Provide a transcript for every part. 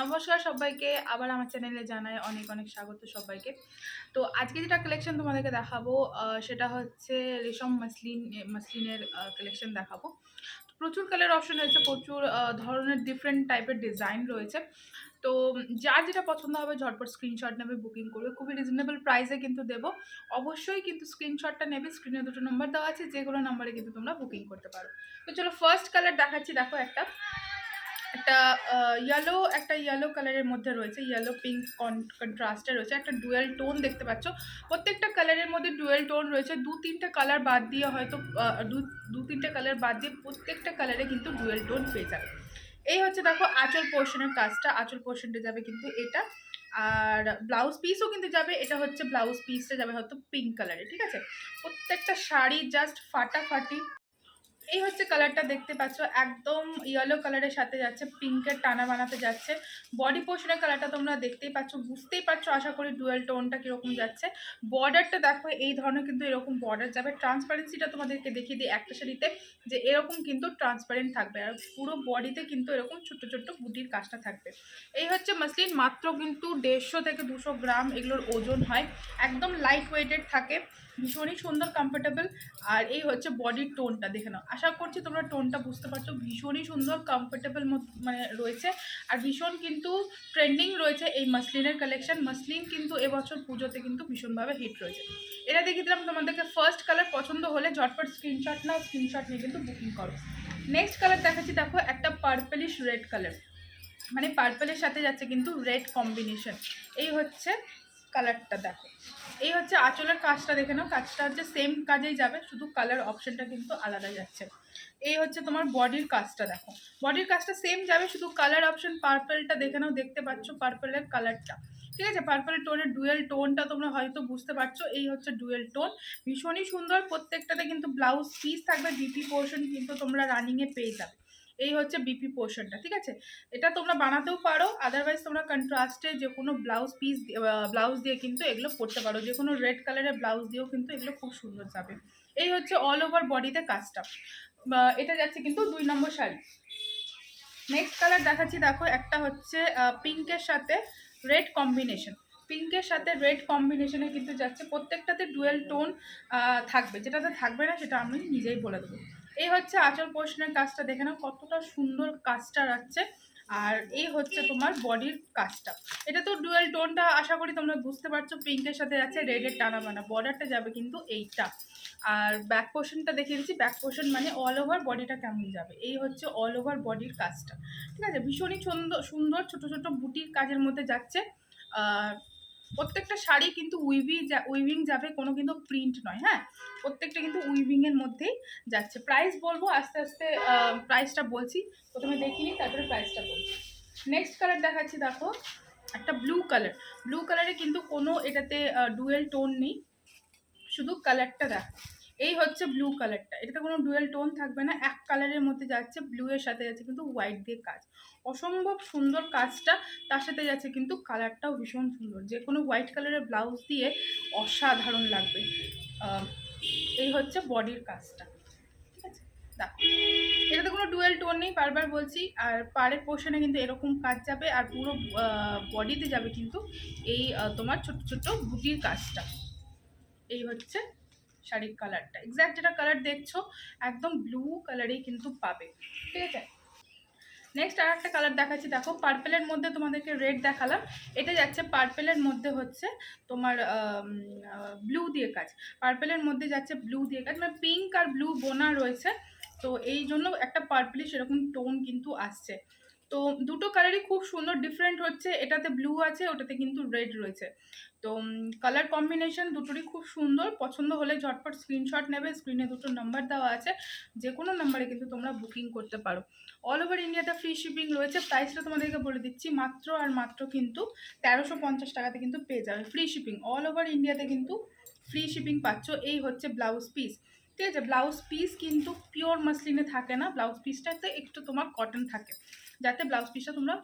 নমস্কার সবাইকে। আবার আমার চ্যানেলে জানাই অনেক অনেক স্বাগত সবাইকে। তো আজকে যেটা কালেকশন তোমাদেরকে দেখাবো সেটা হচ্ছে রেশম মাসলিন মাসলিনের কালেকশন দেখাবো। প্রচুর কালার অপশন রয়েছে, প্রচুর ধরনের ডিফারেন্ট টাইপের ডিজাইন রয়েছে। তো যার যেটা পছন্দ হবে ঝটপট স্ক্রিনশট নেবে বুকিং করবে। খুবই রিজনেবল প্রাইসে কিন্তু দেবো। অবশ্যই কিন্তু স্ক্রিনশটটা নেবে স্ক্রিনে দুটো নম্বর দেওয়া আছে যেগুলো নাম্বারে কিন্তু তোমরা বুকিং করতে পারো। তো চলো ফার্স্ট কালার দেখাচ্ছি, দেখো একটা। একটা ইয়েলো একটা ইয়েলো কালারের মধ্যে রয়েছে ইয়েলো পিঙ্ক কন্ট্রাস্টে রয়েছে, একটা ডুয়েল টোন দেখতে পাচ্ছ। প্রত্যেকটা কালারের মধ্যে ডুয়েল টোন রয়েছে, দু তিনটে কালার বাদ দিয়ে হয়তো দু তিনটে কালার বাদ দিয়ে প্রত্যেকটা কালারে কিন্তু ডুয়েল টোন পেয়ে যাবে। এই হচ্ছে দেখো আঁচল পোর্শনের কাজটা, আঁচল পোর্শনটা যাবে কিন্তু এটা, আর ব্লাউজ পিসও কিন্তু যাবে, এটা হচ্ছে ব্লাউজ পিসটা যাবে হয়তো পিঙ্ক কালারে ঠিক আছে? প্রত্যেকটা শাড়ি জাস্ট ফাটাফাটি এই হচ্ছে কালারটা দেখতে পাচ্ছ, একদম ইয়েলো কালারের সাথে যাচ্ছে পিঙ্কের টানা বানাতে যাচ্ছে। বডি পোর্শনের কালারটা তোমরা দেখতেই পাচ্ছ, বুঝতেই পারছ আশা করি ডুয়েল টোনটা কীরকম যাচ্ছে। বর্ডারটা দেখো, এই ধরনের কিন্তু এরকম বর্ডার যাবে। ট্রান্সপারেন্সিটা তোমাদেরকে দেখিয়ে দিই একটা শাড়িতে, যে এরকম কিন্তু ট্রান্সপারেন্ট থাকবে আর পুরো বডিতে কিন্তু এরকম ছোট্ট ছোট্ট বুটির কাজটা থাকবে। এই হচ্ছে মাসলিন মাত্র কিন্তু দেড়শো থেকে দুশো গ্রাম এগুলোর ওজন হয়। একদম লাইট ওয়েটেড থাকে, ভীষণই সুন্দর কমফোর্টেবল আর এই হচ্ছে বডির টোনটা দেখে নাও। আশা করছি তোমরা টোনটা বুঝতে পারছ। ভীষণই সুন্দর কমফোর্টেবল মানে রয়েছে। আর ভীষণ কিন্তু ট্রেন্ডিং রয়েছে এই মাসলিনের কালেকশন মাসলিন কিন্তু এবছর পুজোতে কিন্তু ভীষণভাবে হিট রয়েছে। এটা দেখিয়ে দিলাম তোমাদেরকে। ফার্স্ট কালার পছন্দ হলে ঝটপট স্ক্রিনশট নাও স্ক্রিনশট নিয়ে কিন্তু বুকিং করো। নেক্সট কালার দেখাচ্ছি, দেখো একটা পার্পলিশ রেড কালার মানে পার্পলের সাথে যাচ্ছে কিন্তু রেড কম্বিনেশন এই হচ্ছে কালারটা দেখো। এই হচ্ছে আঁচলের কাজটা, দেখে নাও, কাজটা হচ্ছে সেম কাজেই যাবে, শুধু কালার অপশনটা কিন্তু আলাদা যাচ্ছে। এই হচ্ছে তোমার বডির কাজটা, দেখো। বডির কাজটা সেম যাবে, শুধু কালার অপশন পার্পেলটা দেখে নাও, দেখতে পাচ্ছ পার্পলের কালারটা ঠিক আছে? পার্পল টোনের ডুয়েল টোনটা তোমরা হয়তো বুঝতে পারছ, এই হচ্ছে ডুয়েল টোন ভীষণই সুন্দর, প্রত্যেকটাতে কিন্তু ব্লাউজ পিস থাকবে ডিপি পোর্শন কিন্তু তোমরা রানিংয়ে পেয়ে যাবে। এই হচ্ছে বিপি পোর্শনটা ঠিক আছে? এটা তোমরা বানাতেও পারো আদারওয়াইজ তোমরা কন্ট্রাস্টে যে কোনো ব্লাউজ পিস ব্লাউজ দিয়ে কিন্তু এগুলো পরতে পারো, যে কোনো রেড কালারের ব্লাউজ দিয়েও কিন্তু এগুলো খুব সুন্দর যাবে। এই হচ্ছে অল ওভার বডিতে কাজটা এটা যাচ্ছে কিন্তু দুই নম্বর শাড়ি। নেক্সট কালার দেখাচ্ছি, দেখো, একটা হচ্ছে পিঙ্কের সাথে রেড কম্বিনেশন পিঙ্কের সাথে রেড কম্বিনেশনে কিন্তু যাচ্ছে, প্রত্যেকটাতে ডুয়েল টোন থাকবে। যেটাতে থাকবে না, সেটা আমি নিজেই বলে দেবো। এই হচ্ছে আঁচল পোর্শনের কাজটা, দেখে নাও কতটা সুন্দর কাজটা রাখছে। আর এই হচ্ছে তোমার বডির কাজটা। এটা তো ডুয়েল টোনটা আশা করি তোমরা বুঝতে পারছ, পিঙ্কের সাথে যাচ্ছে রেডের টানা বানা। বর্ডারটা যাবে কিন্তু এইটা। আর ব্যাক পোর্শনটা দেখিয়ে দিচ্ছি ব্যাক পোর্শন মানে অল ওভার বডিটা কেমন যাবে। এই হচ্ছে অল ওভার বডির কাজটা। ঠিক আছে? ভীষণই সুন্দর সুন্দর ছোটো ছোটো বুটির কাজের মধ্যে যাচ্ছে। আর প্রত্যেকটা শাড়ি কিন্তু উইভি উইভিং যাবে, কোনো কিন্তু প্রিন্ট নয় হ্যাঁ? প্রত্যেকটা কিন্তু উইভিংয়ের মধ্যেই যাচ্ছে। প্রাইস বলব, আস্তে আস্তে প্রাইসটা বলছি। প্রথমে দেখিনি তারপরে প্রাইসটা বলছি। নেক্সট কালার দেখাচ্ছি, দেখো। একটা ব্লু কালার ব্লু কালারে কিন্তু কোনো এটাতে ডুয়েল টোন নেই। শুধু কালারটা দেখো। এই হচ্ছে ব্লু কালারটা এটাতে কোনো ডুয়েল টোন থাকবে না, এক কালারের মধ্যে যাচ্ছে ব্লু এর সাথে যাচ্ছে কিন্তু হোয়াইট দিয়ে কাজ। অসম্ভব সুন্দর কাজটা, তার সাথে যাচ্ছে কিন্তু কালারটাও ভীষণ সুন্দর। যে কোনো হোয়াইট কালারের ব্লাউজ দিয়ে অসাধারণ লাগবে। এই হচ্ছে বডির কাজটা। ঠিক আছে? এটাতে কোনো ডুয়েল টোন নেই, বারবার বলছি। আর পাড়ের পোর্শনে কিন্তু এরকম কাজ যাবে, আর পুরো বডিতে যাবে কিন্তু এই তোমার ছোট ছোট বুটির কাজটা। এই হচ্ছে শাড়ির কালারটা। এক্স্যাক্ট যেটা কালার দেখছ, একদম ব্লু কালারেই কিন্তু পাবে। ঠিক আছে? নেক্সট আর একটা কালার দেখাচ্ছি। দেখো পার্পেলের মধ্যে তোমাদেরকে রেড দেখালাম। এটা যাচ্ছে পার্পেলের মধ্যে হচ্ছে তোমার ব্লু দিয়ে কাজ। পার্পেলের মধ্যে যাচ্ছে ব্লু দিয়ে কাজ। মানে পিঙ্ক আর ব্লু বোনা রয়েছে। তো এই জন্য একটা পার্পলিশ এরকম টোন কিন্তু আসছে। তো দুটো কালারই খুব সুন্দর ডিফারেন্ট হচ্ছে। এটাতে ব্লু আছে, ওটাতে কিন্তু রেড রয়েছে। তো কালার কম্বিনেশন দুটোরই খুব সুন্দর। পছন্দ হলে ঝটপট স্ক্রিনশট নেবে স্ক্রিনে দুটো নাম্বার দেওয়া আছে। যে কোনো নাম্বারে কিন্তু তোমরা বুকিং করতে পারো। অল ওভার ইন্ডিয়াতে ফ্রি শিপিং রয়েছে। প্রাইসটা তোমাদেরকে বলে দিচ্ছি, মাত্র আর মাত্র কিন্তু তেরোশো পঞ্চাশ টাকাতে কিন্তু পেয়ে যাবে। ফ্রি শিপিং অল ওভার ইন্ডিয়াতে কিন্তু ফ্রি শিপিং পাচ্ছ। এই হচ্ছে ব্লাউজ পিস ঠিক আছে? ব্লাউজ পিস কিন্তু পিওর মাসলিনে থাকে না। ব্লাউজ পিসটাতে একটু তোমার কটন থাকে। যাতে ব্লাউজ পিসটা তোমরা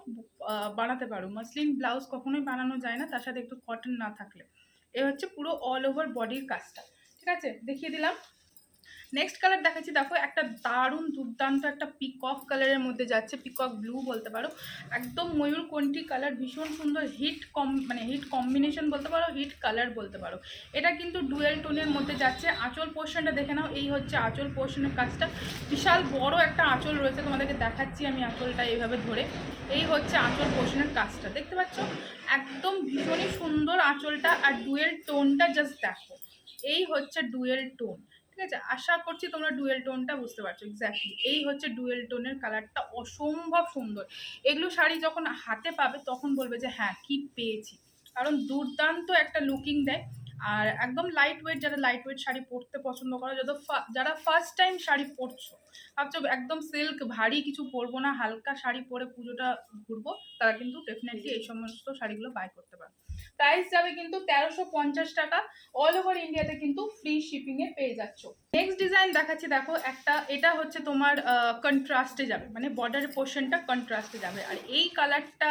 বানাতে পারো। মাসলিন ব্লাউজ কখনোই বানানো যায় না, তার সাথে একটু কটন না থাকলে। এ হচ্ছে পুরো অল ওভার বডির কাজটা। ঠিক আছে? দেখিয়ে দিলাম। নেক্সট কালার দেখাচ্ছি, দেখো একটা দারুণ দুর্দান্ত একটা পিকক কালারের মধ্যে যাচ্ছে পিকক ব্লু বলতে পারো। একদম ময়ূরকণ্ঠী কালার ভীষণ সুন্দর হিট কম মানে হিট কম্বিনেশন বলতে পারো হিট কালার বলতে পারো। এটা কিন্তু ডুয়েল টোনের মধ্যে যাচ্ছে। আঁচল পোর্শনটা দেখে নাও, এই হচ্ছে আঁচল পোর্শনের কাজটা। বিশাল বড় একটা আঁচল রয়েছে, তোমাদেরকে দেখাচ্ছি আমি আঁচলটা এইভাবে ধরে। এই হচ্ছে আঁচল পোর্শনের কাজটা, দেখতে পাচ্ছ? একদম ভীষণই সুন্দর আঁচলটা, আর ডুয়েল টোনটা জাস্ট দেখো। এই হচ্ছে ডুয়েল টোন ঠিক আছে? আশা করছি তোমরা ডুয়েল টোনটা বুঝতে পারছ। এক্স্যাক্টলি এই হচ্ছে ডুয়েল টোনের কালারটা অসম্ভব সুন্দর। এগুলো শাড়ি যখন হাতে পাবে, তখন বলবে যে হ্যাঁ কি পেয়েছি। কারণ দুর্দান্ত একটা লুকিং দেয়। আর একদম লাইট ওয়েট যারা লাইট ওয়েট শাড়ি পরতে পছন্দ করো, যত যারা ফার্স্ট টাইম শাড়ি পরছো, ভাবছ একদম সিল্ক ভারী কিছু পরবো না, হালকা শাড়ি পরে পুজোটা ঘুরবো, তারা কিন্তু ডেফিনেটলি এই সমস্ত শাড়িগুলো বাই করতে পারে প্রাইস যাবে কিন্তু তেরোশো পঞ্চাশ টাকা অল ওভার ইন্ডিয়াতে কিন্তু ফ্রি শিপিংয়ে পেয়ে যাচ্ছ। নেক্সট ডিজাইন দেখাচ্ছি, দেখো, একটা, এটা হচ্ছে তোমার কন্ট্রাস্টে যাবে মানে বর্ডার পোর্শনটা কন্ট্রাস্টে যাবে। আর এই কালারটা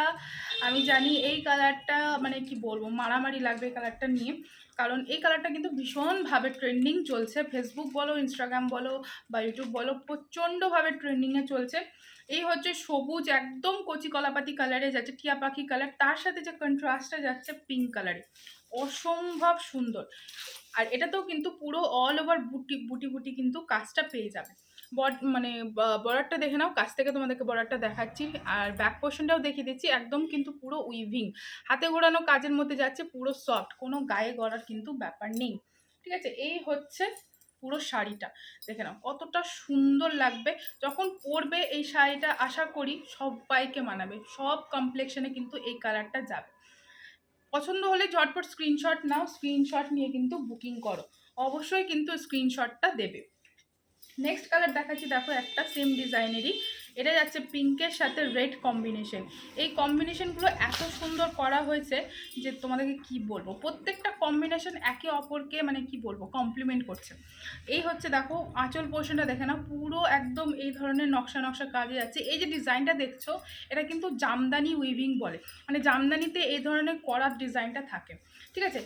আমি জানি এই কালারটা মানে কি বলব, মারামারি লাগবে এই কালারটা নিয়ে। কারণ এই কালারটা কিন্তু ভীষণভাবে ট্রেন্ডিং চলছে। ফেসবুক বলো ইনস্টাগ্রাম বলো বা ইউটিউব বলো, প্রচণ্ডভাবে ট্রেন্ডিংয়ে চলছে। এই হচ্ছে সবুজ একদম কচি কলাপাতি কালারে যাচ্ছে, টিয়া পাখি কালার তার সাথে যে কন্ট্রাস্টটা যাচ্ছে পিঙ্ক কালারে অসম্ভব সুন্দর। আর এটাতেও কিন্তু পুরো অল ওভার বুটি বুটি বুটি কিন্তু কাজটা পেয়ে যাবে। বড মানে বর্ডারটা দেখে নাও, কাছ থেকে তোমাদেরকে বর্ডারটা দেখাচ্ছি। আর ব্যাক পোর্শনটাও দেখিয়ে দিচ্ছি, একদম কিন্তু পুরো উইভিং হাতে ঘোরানো কাজের মধ্যে যাচ্ছে পুরো সফট কোনো গায়ে গড়ার কিন্তু ব্যাপার নেই। ঠিক আছে, এই হচ্ছে পুরো শাড়িটা। দেখে নাও, কতটা সুন্দর লাগবে। যখন পরবে এই শাড়িটা, আশা করি সবাইকে মানাবে। সব কমপ্লেকশনে কিন্তু এই কালারটা যাবে। পছন্দ হলে ঝটপট স্ক্রিনশট নাও স্ক্রিনশট নিয়ে কিন্তু বুকিং করো। অবশ্যই কিন্তু স্ক্রিনশটটা দেবে। নেক্সট কালার দেখাচ্ছি, দেখো একটা সেম ডিজাইনেরই এটা যাচ্ছে পিঙ্কের সাথে রেড কম্বিনেশন। এই কম্বিনেশনগুলো এত সুন্দর করা হয়েছে যে তোমাদেরকে কি বলব? প্রত্যেকটা কম্বিনেশন একে অপরকে মানে কি বলব? কমপ্লিমেন্ট করছে। এই হচ্ছে দেখো, আঁচল পোর্শনটা দেখে না পুরো একদম এই ধরনের নকশা নকশা কাজে যাচ্ছে এই যে ডিজাইনটা দেখছ, এটা কিন্তু জামদানি উইভিং বলে। মানে জামদানিতে এই ধরনের করার ডিজাইনটা থাকে। ঠিক আছে?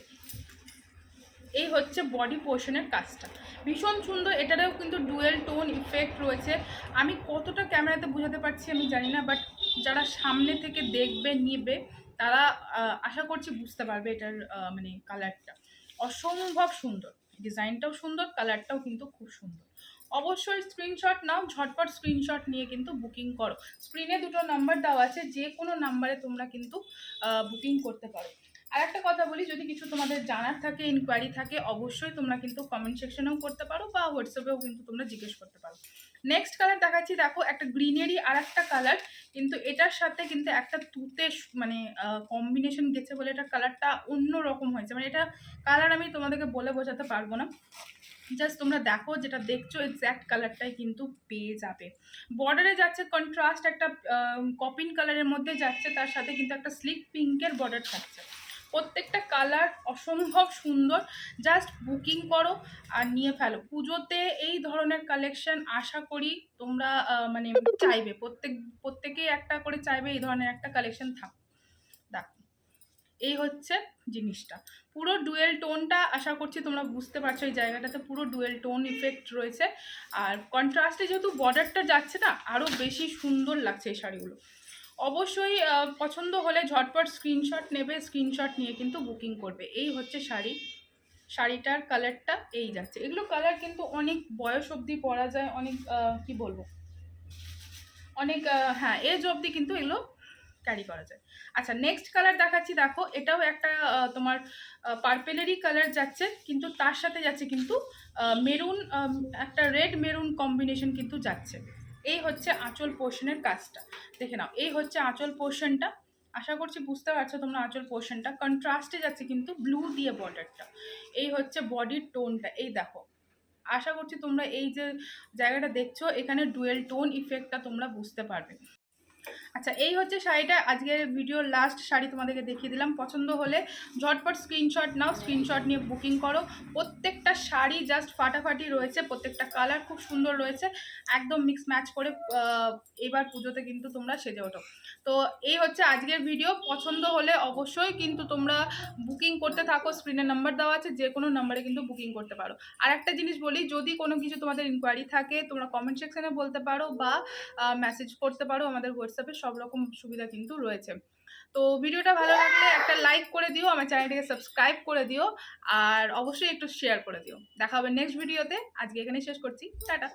এই হচ্ছে বডি পোর্শনের কাজটা। ভীষণ সুন্দর, এটারও কিন্তু ডুয়েল টোন ইফেক্ট রয়েছে। আমি কতটা ক্যামেরাতে বোঝাতে পারছি আমি জানি না বাট যারা সামনে থেকে দেখবে, নিবে, তারা আশা করছি বুঝতে পারবে এটার মানে কালারটা অসম্ভব সুন্দর। ডিজাইনটাও সুন্দর কালারটাও কিন্তু খুব সুন্দর। অবশ্যই স্ক্রিনশট নাও, ঝটপট স্ক্রিনশট নিয়ে কিন্তু বুকিং করো। স্ক্রিনে দুটো নাম্বার দেওয়া আছে যে কোনো নাম্বারে তোমরা কিন্তু বুকিং করতে পারো। আর একটা কথা বলি, যদি কিছু তোমাদের জানার থাকে ইনকোয়ারি থাকে, অবশ্যই তোমরা কিন্তু কমেন্ট সেকশনেও করতে পারো বা হোয়াটসঅ্যাপেও কিন্তু তোমরা জিজ্ঞেস করতে পারো। নেক্সট কালার দেখাচ্ছি, দেখো একটা গ্রিনারি আর একটা কালার কিন্তু এটার সাথে কিন্তু একটা তুতে মানে কম্বিনেশন গেছে বলে এটা কালারটা অন্য রকম হয়েছে। মানে এটা কালার আমি তোমাদেরকে বলে বোঝাতে পারব না। জাস্ট তোমরা দেখো যেটা দেখছ এক্স্যাক্ট কালারটাই কিন্তু পেয়ে যাবে। বর্ডারে যাচ্ছে কন্ট্রাস্ট একটা কপিন কালারের মধ্যে যাচ্ছে, তার সাথে কিন্তু একটা স্লিক পিঙ্কের বর্ডার থাকছে। প্রত্যেকটা কালার অসম্ভব সুন্দর। জাস্ট বুকিং করো আর নিয়ে ফেলো। পুজোতে এই ধরনের কালেকশন আশা করি তোমরা মানে চাইবে। প্রত্যেক, প্রত্যেকেই একটা করে চাইবে এই ধরনের একটা কালেকশন থাক। এই হচ্ছে জিনিসটা। পুরো ডুয়েল টোনটা আশা করছি তোমরা বুঝতে পারছ এই জায়গাটাতে। পুরো ডুয়েল টোন ইফেক্ট রয়েছে। আর কন্ট্রাস্টে যেহেতু বর্ডারটা যাচ্ছে না আরও বেশি সুন্দর লাগছে এই শাড়িগুলো। অবশ্যই পছন্দ হলে ঝটপট স্ক্রিনশট নেবে স্ক্রিনশট নিয়ে কিন্তু বুকিং করবে। এই হচ্ছে শাড়ি। শাড়িটার কালারটা এই যাচ্ছে। এগুলো কালার কিন্তু অনেক বয়স অবধি পরা যায়, অনেক কি বলব? অনেক হ্যাঁ এজ অবধি কিন্তু এগুলো ক্যারি করা যায়। আচ্ছা নেক্সট কালার দেখাচ্ছি। দেখো, এটাও একটা তোমার পার্পেলেরই কালার যাচ্ছে, কিন্তু তার সাথে যাচ্ছে কিন্তু মেরুন একটা রেড মেরুন কম্বিনেশন কিন্তু যাচ্ছে। এই হচ্ছে আঁচল পোর্শনের কাজটা। দেখে নাও, এই হচ্ছে আঁচল পোর্শনটা আশা করছি বুঝতে পারছ তোমরা আঁচল পোর্শনটা কন্ট্রাস্টে যাচ্ছে কিন্তু ব্লু দিয়ে বর্ডারটা এই হচ্ছে বডির টোনটা এই দেখো। আশা করছি তোমরা এই যে জায়গাটা দেখছ, এখানে ডুয়েল টোন ইফেক্টটা তোমরা বুঝতে পারবে। আচ্ছা এই হচ্ছে শাড়িটা। আজকের ভিডিওর লাস্ট শাড়ি তোমাদেরকে দেখিয়ে দিলাম। পছন্দ হলে ঝটপট স্ক্রিনশট নাও স্ক্রিনশট নিয়ে বুকিং করো। প্রত্যেকটা শাড়ি জাস্ট ফাটাফাটি রয়েছে, প্রত্যেকটা কালার খুব সুন্দর রয়েছে। একদম মিক্স ম্যাচ করে এবার পুজোতে কিন্তু তোমরা সেজে ওঠো। তো এই হচ্ছে আজকের ভিডিও পছন্দ হলে অবশ্যই কিন্তু তোমরা বুকিং করতে থাকো। স্ক্রিনের নাম্বার দেওয়া আছে, যে কোনো নাম্বারে কিন্তু বুকিং করতে পারো। আর একটা জিনিস বলি, যদি কোনো কিছু তোমাদের ইনকোয়ারি থাকে, তোমরা কমেন্ট সেকশানে বলতে পারো বা মেসেজ করতে পারো আমাদের হোয়াটসঅ্যাপে সব রকম সুবিধা কিন্তু রয়েছে। তো ভিডিওটা ভালো লাগলে একটা লাইক করে দিও, আমার চ্যানেলটিকে সাবস্ক্রাইব করে দিও, আর অবশ্যই একটু শেয়ার করে দিও। দেখা হবে নেক্সট ভিডিওতে আজকে এখানে শেষ করছি। টাটা।